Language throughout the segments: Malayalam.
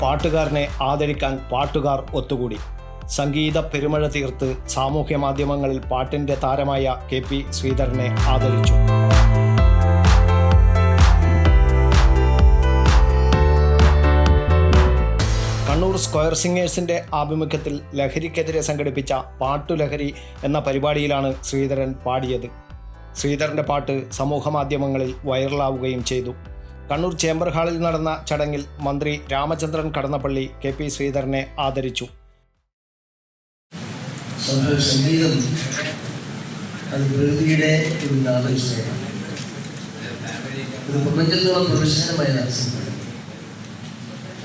പാട്ടുകാരനെ ആദരിക്കാൻ പാട്ടുകാർ ഒത്തുകൂടി. സംഗീത പെരുമഴ തീർത്ത് സാമൂഹ്യ മാധ്യമങ്ങളിൽ പാട്ടിന്റെ താരമായ കെ പി ശ്രീധരനെ ആദരിച്ചു. കണ്ണൂർ സ്ക്വയർ സിംഗേഴ്സിന്റെ ആഭിമുഖ്യത്തിൽ ലഹരിക്കെതിരെ സംഘടിപ്പിച്ച പാട്ടുലഹരി എന്ന പരിപാടിയിലാണ് ശ്രീധരൻ പാടിയത്. ശ്രീധരന്റെ പാട്ട് സമൂഹ മാധ്യമങ്ങളിൽ വൈറലാവുകയും ചെയ്തു. കണ്ണൂർ ചേംബർ ഹാളിൽ നടന്ന ചടങ്ങിൽ മന്ത്രി രാമചന്ദ്രൻ കടന്നപ്പള്ളി കെ പി ശ്രീധരനെ ആദരിച്ചു. സംഗീതം. അത് പ്രകൃതിയുടെ ഒരു നാദവിഷയമാണ് ഒരു പ്രപഞ്ചത്തോളം പ്രദർശനമായ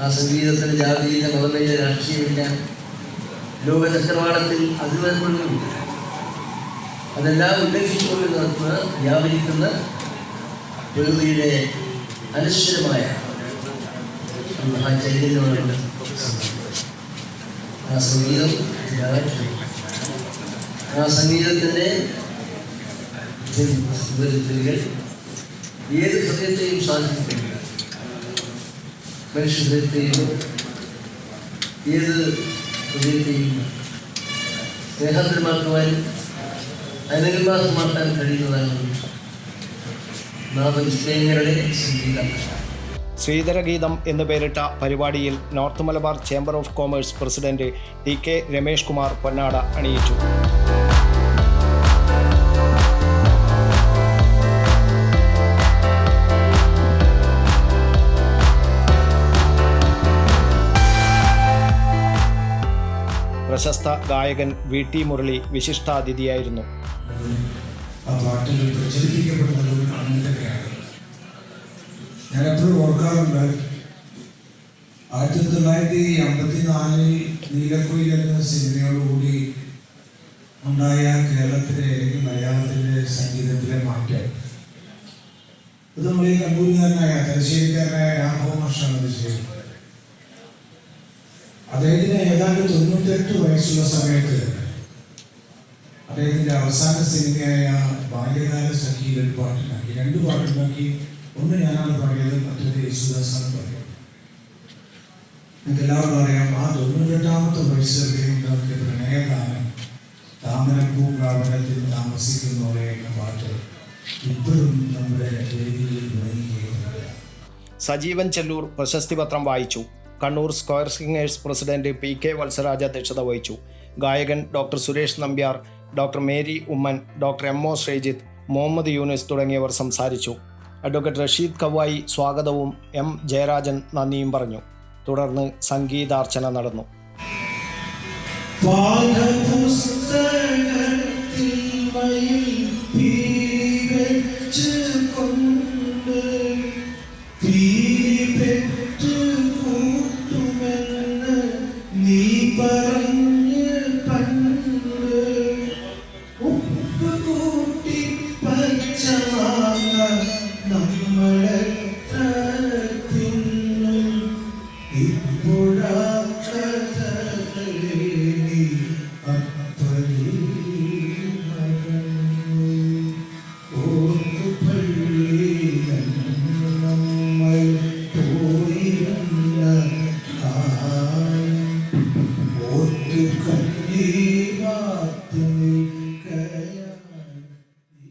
ആ സംഗീതത്തിന് ജാതിയിലെ മതമില്ല രാഷ്ട്രീയമില്ല. ലോക ചക്രവാളത്തിൽ അതിർവരമ്പൊന്നുമില്ല അതെല്ലാം ഉല്ലംഘിച്ചുകൊണ്ട് നടത്തുന്ന വ്യാപരിക്കുന്ന പ്രകൃതിയുടെ അനശ്വരമായ ഒരു മഹാചൈതന്യമാണ് ആ സംഗീതം ആ സംഗീതത്തിന്റെ ഉപരിതലുകൾ ഏത് ഹൃദയത്തെയും സാധിക്കുന്നില്ല മനുഷ്യ ഹൃദയത്തെയും ഏത് ഹൃദയത്തെയും സ്നേഹാന്തരമാക്കുവാൻ അനുഗ്രഹമാക്കാൻ കഴിയുന്നതാണ് ശ്രീധരഗീതം എന്നു പേരിട്ട പരിപാടിയിൽ North Malabar chamber of commerce president T K Ramesh Kumar പൊന്നാട അണിയിച്ചു. പ്രശസ്ത ഗായകൻ വി ടി മുരളി വിശിഷ്ടാതിഥിയായിരുന്നു. ആ പാട്ടുകൾ പ്രചരിപ്പിക്കപ്പെടുന്നത് ഒരു കണ്ണിലൊക്കെയാണ് ഞാൻ എപ്പോഴും ഓർക്കാറുണ്ട്. ആയിരത്തി തൊള്ളായിരത്തി അമ്പത്തിനാലിൽ നീലക്കുയിൽ എന്ന സിനിമയോടുകൂടി ഉണ്ടായ കേരളത്തിലെ അല്ലെങ്കിൽ മലയാളത്തിന്റെ സംഗീതത്തിലെ മാറ്റം. ഇത് നമ്മൾ ഈ കണ്ണൂരുകാരനായ തലശ്ശേരിക്കാരനായ രാഘവമാഷാണ് ഇത് ചെയ്യുന്നത് അദ്ദേഹത്തിന് ഏതാണ്ട് തൊണ്ണൂറ്റെട്ട് വയസ്സുള്ള സമയത്ത് അദ്ദേഹത്തിന്റെ അവസാന സിനിമയായ ബാല്യകാല സഖിയിൽ ഒരു പാട്ടുണ്ടാക്കി രണ്ട് പാട്ടുണ്ടാക്കി ഒന്ന് ഞാനാണ് പാടിയത് മറ്റൊരു യേശുദാസാണ് പാടിയത്. നിങ്ങൾക്ക് എല്ലാവർക്കും അറിയാം ആ തൊണ്ണൂറ്റെട്ടാമത്തെ വയസ്സിൽ അദ്ദേഹം ഉണ്ടാക്കിയ പ്രണയകാലം താമരപ്പൂ പ്രാവണത്തിൽ താമസിക്കുന്നവരെ എന്ന പാട്ട് ഇപ്പോഴും നമ്മുടെ വേദിയിൽ മുഴങ്ങിയിരിക്കുന്നുണ്ട് സജീവൻ ചെല്ലൂർ പ്രശസ്തി പത്രം വായിച്ചു. Kannur square singers president P K Valsaraj അധ്യക്ഷത വഹിച്ചു. ഗായകൻ doctor Suresh Nambiar doctor Mary Oommen doctor M O Sreejith Muhammad Yunus തുടങ്ങിയവർ സംസാരിച്ചു. അഡ്വക്കേറ്റ് റഷീദ് കവായി സ്വാഗതവും എം ജയരാജൻ നന്ദിയും പറഞ്ഞു. തുടർന്ന് സംഗീതാർച്ചന നടന്നു.